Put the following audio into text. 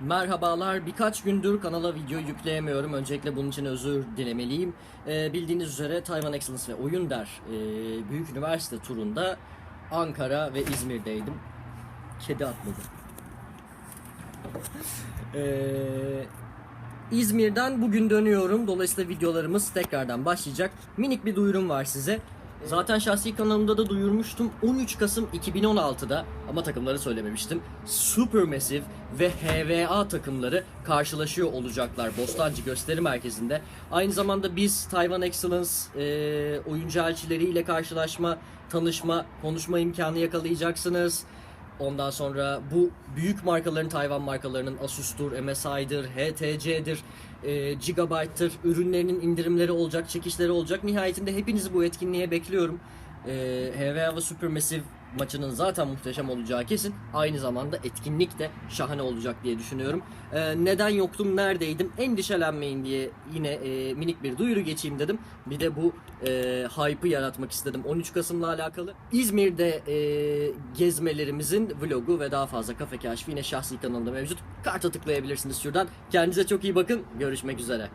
Merhabalar. Birkaç gündür kanala video yükleyemiyorum. Öncelikle bunun için özür dilemeliyim. Ee, bildiğiniz üzere Taiwan Excellence ve Oyun Der e, Büyük Üniversite turunda Ankara ve İzmir'deydim. Kedi atladı. Ee, İzmir'den bugün dönüyorum. Dolayısıyla videolarımız tekrardan başlayacak. Minik bir duyurum var size. Zaten şahsi kanalımda da duyurmuştum. 13 Kasım 2016'da ama takımları söylememiştim. Supermassive ve HVA takımları karşılaşıyor olacaklar Bostancı Gösteri Merkezi'nde. Aynı zamanda biz Taiwan Excellence e, oyuncu elçileriyle karşılaşma, tanışma, konuşma imkanı yakalayacaksınız. Ondan sonra bu büyük markaların Tayvan markalarının Asus'tur, MSI'dır, HTC'dir, e, Gigabyte'tır ürünlerinin indirimleri olacak, çekişleri olacak. Nihayetinde hepinizi bu etkinliğe bekliyorum. E, HVA ve Supermassive maçının zaten muhteşem olacağı kesin. Aynı zamanda etkinlik de şahane olacak diye düşünüyorum. E, neden yoktum, neredeydim endişelenmeyin diye yine e, minik bir duyuru geçeyim dedim. Bir de bu e, hype'ı yaratmak istedim 13 Kasım'la alakalı. İzmir'de e, gezmelerimizin vlogu ve daha fazla kafe keşfi yine şahsi kanalımda mevcut. Karta tıklayabilirsiniz şuradan. Kendinize çok iyi bakın. Görüşmek üzere.